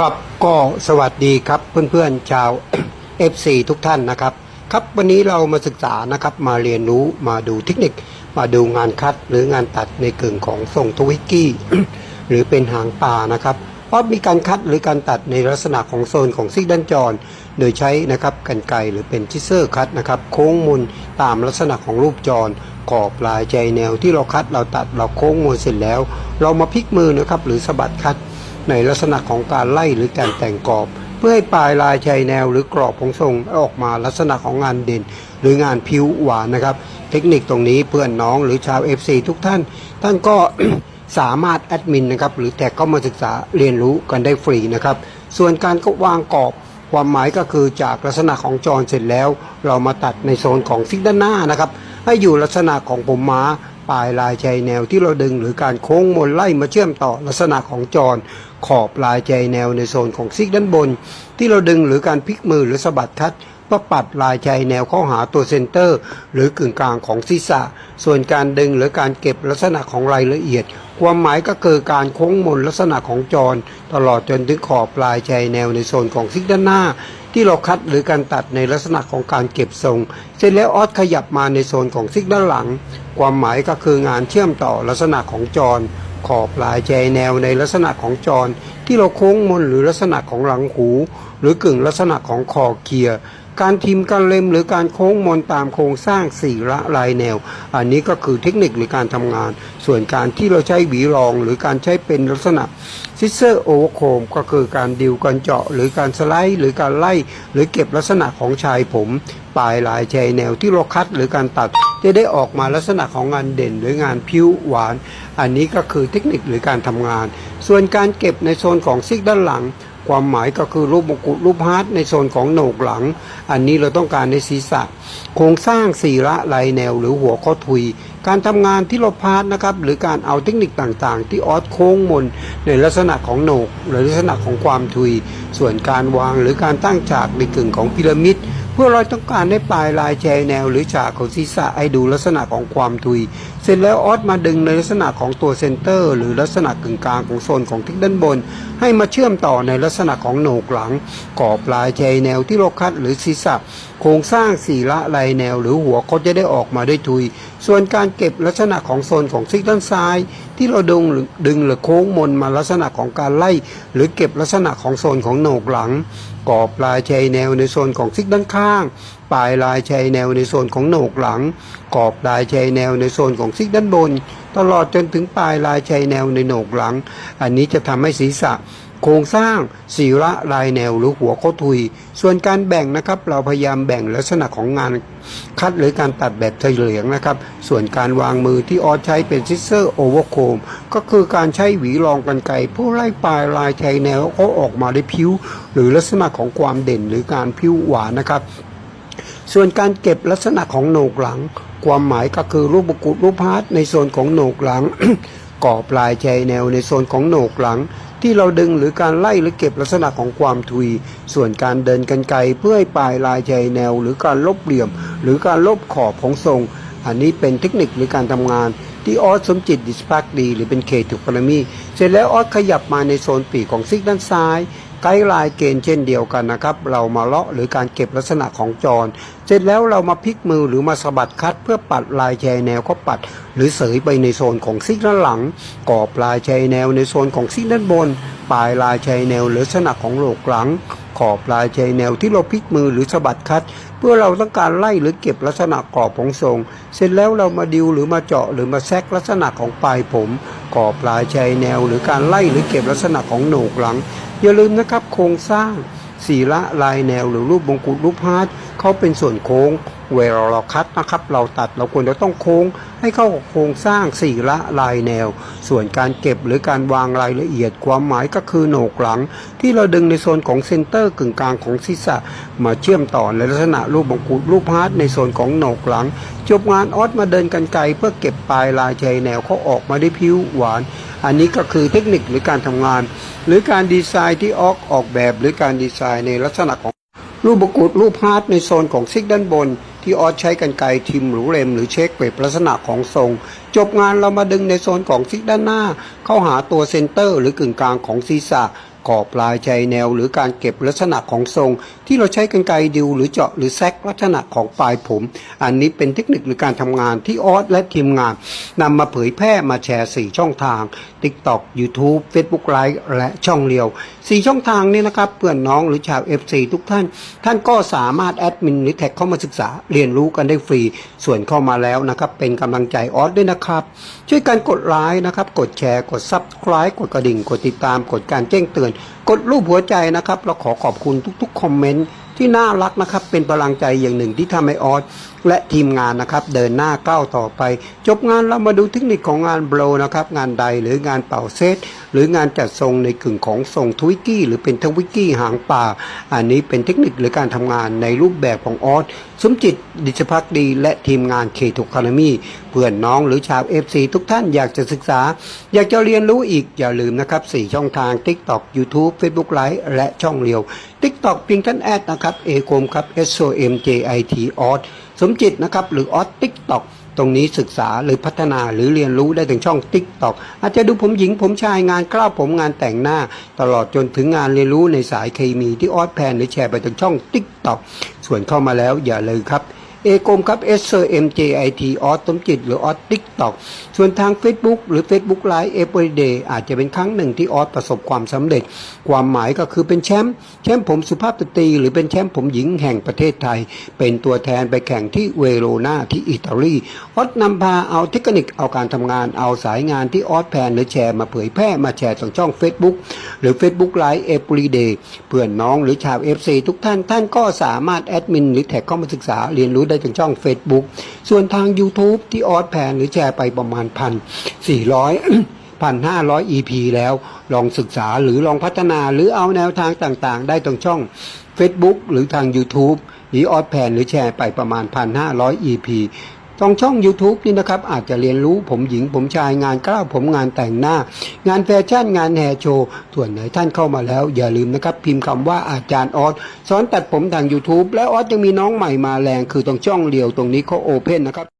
ครับก็สวัสดีครับเพื่อนๆชาว FC ทุกท่านนะครับ ครับวันนี้เรามาศึกษานะครับมาเรียนรู้มาดูเทคนิค มาดูงานคัดหรืองานตัดในกึ่งของทรงทวิกกี้ หรือเป็นหางปลานะครับเพราะมีการคัดหรือการตัดในลักษณะของโซนของซิกด้านจร โดยใช้นะครับกันไกหรือเป็นชิเซอร์คัดนะครับโค้งมุนตามลักษณะของรูปจรขอบลายใจแนวที่เราคัดเราตัดเราโค้งมุนเสร็จแล้ว เรามาพลิกมือนะครับหรือสะบัดคัด ในลักษณะของการไล่หรือการแต่งกรอบ เพื่อให้ปลายลายชายแนวหรือกรอบของทรงออกมาลักษณะของงานเด่น หรืองานผิวหวานนะครับ เทคนิคตรงนี้เพื่อนน้องหรือชาว FC ทุกท่าน ท่านก็สามารถแอดมินนะครับหรือแท็กเข้ามาศึกษาเรียนรู้กันได้ฟรีนะครับส่วนการก็วางกรอบความหมายก็คือจากลักษณะของจรเสร็จแล้ว เรามาตัดในโซนของซิกด้านหน้านะครับ ให้อยู่ลักษณะของผมม้า ปลายลายใจแนวที่เราดึงหรือการโค้งมนไล่มาเชื่อมต่อลักษณะของจร ขอบลายใจแนวในโซนของซิกด้านบน ที่เราดึงหรือการพลิกมือหรือสะบัดคัดเพื่อปัดลายใจแนวเข้าหาตัวเซนเตอร์ หรือกึ่งกลางของศีรษะ ส่วนการดึงหรือการเก็บลักษณะของรายละเอียด ความหมายก็คือการโค้งมนลักษณะของจร ตลอดจนถึงขอบลายใจแนวในโซนของซิกด้านหน้า ที่เราคัดหรือการตัดในลักษณะของการเก็บทรง เสร็จแล้วออสขยับมาในโซนของซิกด้านหลัง ความหมายก็คืองานเชื่อมต่อลักษณะของจร ขอบลายใจแนวในลักษณะของจร ที่เราโค้งมนหรือลักษณะของหลังหู หรือกึ่งลักษณะของคอเคียร์การทิมการเล็มหรือการโค้งมนตามโครงสร้างสี่ละลายแนว อันนี้ก็คือเทคนิคในการทำงาน ส่วนการที่เราใช้หวีรองหรือการใช้เป็นลักษณะ ซิเซอร์โอเวอร์โคมก็คือการดิวการเจาะ หรือการสไลด์หรือการไล่ หรือเก็บลักษณะของชายผม ปลายลายชายแนวที่เราคัดหรือการตัดจะได้ออกมาลักษณะของงานเด่นหรืองานผิวหวาน อันนี้ก็คือเทคนิคหรือการทำงาน ส่วนการเก็บในโซนของซิกด้านหลัง ความหมายก็คือรูปมงกุฎรูปฮาร์ดในโซนของโหนกหลัง อันนี้เราต้องการในศีรษะ โครงสร้างสี่ละลายแนวหรือหัวข้อทุย การทำงานที่เราพาร์ทนะครับหรือการเอาเทคนิคต่างๆ ที่ออสโค้งมนในลักษณะของโหนก หรือลักษณะของความทุย ส่วนการวางหรือการตั้งฉากในกึ่งของพีระมิดเพื่อเราต้องการให้ปลายลายแชแนวหรือฉากของศีรษะให้ดูลักษณะของความทุย เสร็จแล้วออสมาดึงในลักษณะของตัวเซนเตอร์ หรือลักษณะกึ่งกลางของโซนของทิศด้านบน ให้มาเชื่อมต่อในลักษณะของโหนกหลังกรอบปลายแชแนวที่เราคัดหรือศีรษะ โครงสร้างสี่ละลายแนว หรือหัวเขาจะได้ออกมาได้ทุย ส่วนการเก็บลักษณะของโซนของซิกด้านซ้ายที่เราดึงหรือดึงหรือโค้งมนมาลักษณะของการไล่ หรือเก็บลักษณะของโซนของโหนกหลังกรอบปลายชายแนวในโซนของซิกด้านข้าง ปลายลายชายแนวในโซนของโหนกหลังกรอบลายชายแนวในโซนของซิกด้านบน ตลอดจนถึงปลายลายชายแนวในโหนกหลัง อันนี้จะทำให้ศีรษะ โครงสร้างสีระลายแนวหรือหัวเขาทุย ส่วนการแบ่งนะครับ เราพยายามแบ่งลักษณะของงานคัดหรือการตัดแบบเฉลียงนะครับ ส่วนการวางมือที่ออสใช้เป็นซิสเซอร์โอเวอร์โคมก็คือการใช้หวีรองกันไกรผู้ไล่ปลายลายชายแนวเขาออกมาได้ผิวหรือลักษณะของความเด่นหรือการผิวหวานนะครับ ส่วนการเก็บลักษณะของโหนกหลัง ความหมายก็คือรูปบุกุรูปพาร์ทในโซนของโหนกหลังก่อปลายชายแนวในโซนของโหนกหลัง ที่เราดึงหรือการไล่หรือเก็บลักษณะของความทุย ส่วนการเดินกันไกลเพื่อให้ปลายลายชายแนว หรือการลบเหลี่ยม หรือการลบขอบของทรง อันนี้เป็นเทคนิคหรือการทำงานที่ออสสมจิตดิสพักดี หรือเป็นเคทุกพลมี เสร็จแล้วออสขยับมาในโซนปีกของซิกด้านซ้าย ไกด์ไลน์เกณฑ์เช่นเดียวกันนะครับ เรามาเลาะหรือการเก็บลักษณะของจร เสร็จแล้วเรามาพลิกมือหรือมาสะบัดคัด เพื่อปัดลายแชแนวก็ปัด หรือเสยไปในโซนของซิกด้านหลังกอบลายแชแนวในโซนของซิกด้านบน ปลายลายแชแนวหรือลักษณะของโหลกหลัง ขอบลายชายแนวที่เราพลิกมือหรือสะบัดคัด เพื่อเราต้องการไล่หรือเก็บลักษณะกรอบของทรง เสร็จแล้วเรามาดิวหรือมาเจาะหรือมาแซกลักษณะของปลายผม กรอบลายชายแนว หรือการไล่หรือเก็บลักษณะของโหนกหลัง อย่าลืมนะครับโครงสร้างสีละลายแนวหรือรูปมงกุฎรูปฮาร์ดเขาเป็นส่วนโค้ง เวลาเราคัดนะครับ เราตัดเราควรจะต้องโค้งให้เข้ากับโครงสร้างสี่ละลายแนว ส่วนการเก็บหรือการวางรายละเอียดความหมายก็คือโหนกหลัง ที่เราดึงในโซนของเซนเตอร์กึ่งกลางของศีรษะ มาเชื่อมต่อในลักษณะรูปมงกุฎรูปฮาร์ดในโซนของโหนกหลัง จบงานออสมาเดินกันไกลเพื่อเก็บปลายลายชายแนวเขาออกมาได้ผิวหวาน อันนี้ก็คือเทคนิคหรือการทำงาน หรือการดีไซน์ที่ออกออกแบบ หรือการดีไซน์ในลักษณะของรูปบกุฎรูปฮาร์ดในโซนของซิกด้านบน ที่ออสใช้กันไกทิมหรือเลมหรือเช็คเว็บลักษณะของทรง จบงานเรามาดึงในโซนของซิกด้านหน้า เข้าหาตัวเซนเตอร์ หรือกึ่งกลางของศีรษะ กรอบลายใจแนวหรือการเก็บลักษณะของทรง ที่เราใช้กันไกดิวหรือเจาะหรือแซกลักษณะของปลายผม อันนี้เป็นเทคนิคหรือการทำงานที่ออสและทีมงานนำมาเผยแพร่มาแชร์ 4 ช่องทาง TikTok YouTube Facebook Live และช่องเรียว 4 ช่องทางนี้นะครับเพื่อนน้องหรือชาว FC ทุกท่าน ท่านก็สามารถแอดมินหรือแท็กเข้ามาศึกษาเรียนรู้กันได้ฟรี ส่วนเข้ามาแล้วนะครับเป็นกำลังใจออสด้วยนะครับ ช่วยกันกดไลค์นะครับกดแชร์กด Subscribe กดกระดิ่ง กดติดตามกดการแจ้งเตือนกดรูปหัวใจนะครับ เราขอขอบคุณทุกๆคอมเมนต์ที่น่ารักนะครับ เป็นพลังใจอย่างหนึ่งที่ทำให้ออสและทีมงานนะครับ เดินหน้าก้าวต่อไป จบงานเรามาดูเทคนิคของงานโบรนะครับ งานใดหรืองานเป่าเซตหรืองานจัดทรงในกึ่งของทรงทวิกกี้หรือเป็นทวิกกี้หางป่า อันนี้เป็นเทคนิคหรือการทำงานในรูปแบบของออสสมจิตดิชพักดี และทีมงานเคทุกคามี เพื่อนน้องหรือชาว FC ทุกท่านอยากจะศึกษา อยากจะเรียนรู้อีกอย่าลืมนะครับ 4 ช่องทาง TikTok YouTube Facebook Live และช่องเรียว TikTok เพียงท่านแอดนะครับเอกมครับ S O M J I T ออสสมจิตนะครับหรือออส TikTok ตรงนี้ศึกษาหรือพัฒนาหรือเรียนรู้ได้ถึงช่อง TikTok อาจจะดูผมหญิงผมชายงานกล้าวผมงานแต่งหน้า ตลอดจนถึงงานเรียนรู้ในสายเคมีที่ออสแพนหรือแชร์ไปถึงช่อง TikTok ส่วนเข้ามาแล้วอย่าเลยครับ เอกมครับ S M J I T ออสสมจิต หรือออสติ๊กตอกส่วนทาง Facebook หรือ Facebook Live Everyday อาจจะเป็นครั้งหนึ่งที่ออสประสบความสำเร็จ ความหมายก็คือเป็นแชมป์แชมป์ผมสุภาพสตรีหรือเป็นแชมป์ผมหญิงแห่งประเทศไทย เป็นตัวแทนไปแข่งที่เวโรนาที่อิตาลีออสนำพาเอาเทคนิคเอาการทำงานเอาสายงานที่ออสแพนหรือแชร์มาเผยแพร่มาแชร์ทางช่อง Facebook หรือ Facebook Live Everyday เพื่อนน้องหรือชาว FC ทุกท่านท่านก็สามารถแอดมินหรือแท็กเข้ามาศึกษาเรียนรู้ได้ทางช่อง Facebook ส่วนทาง YouTube ที่ออสแพนหรือแชร์ไปประมาณพันสี่ร้อยพันห้าร้อย EP แล้วลองศึกษาหรือลองพัฒนาหรือเอาแนวทางต่างๆ ได้ตรงช่อง Facebook หรือทาง YouTube หรือออสแพนหรือแชร์ไปประมาณพัน ทอย EP ตรงช่อง YouTube นี่นะครับ อาจจะเรียนรู้ผมหญิงผมชายงานกล้าวผมงานแต่งหน้า งานแฟชั่นงานแฮร์โชว์ส่วนไหนท่านเข้ามาแล้ว อย่าลืมนะครับ พิมพ์คำว่าอาจารย์ออสสอนตัดผมทาง YouTube และออสยังมีน้องใหม่มาแรงคือตรงช่องเดียวตรงนี้เขาโอเพนนะครับ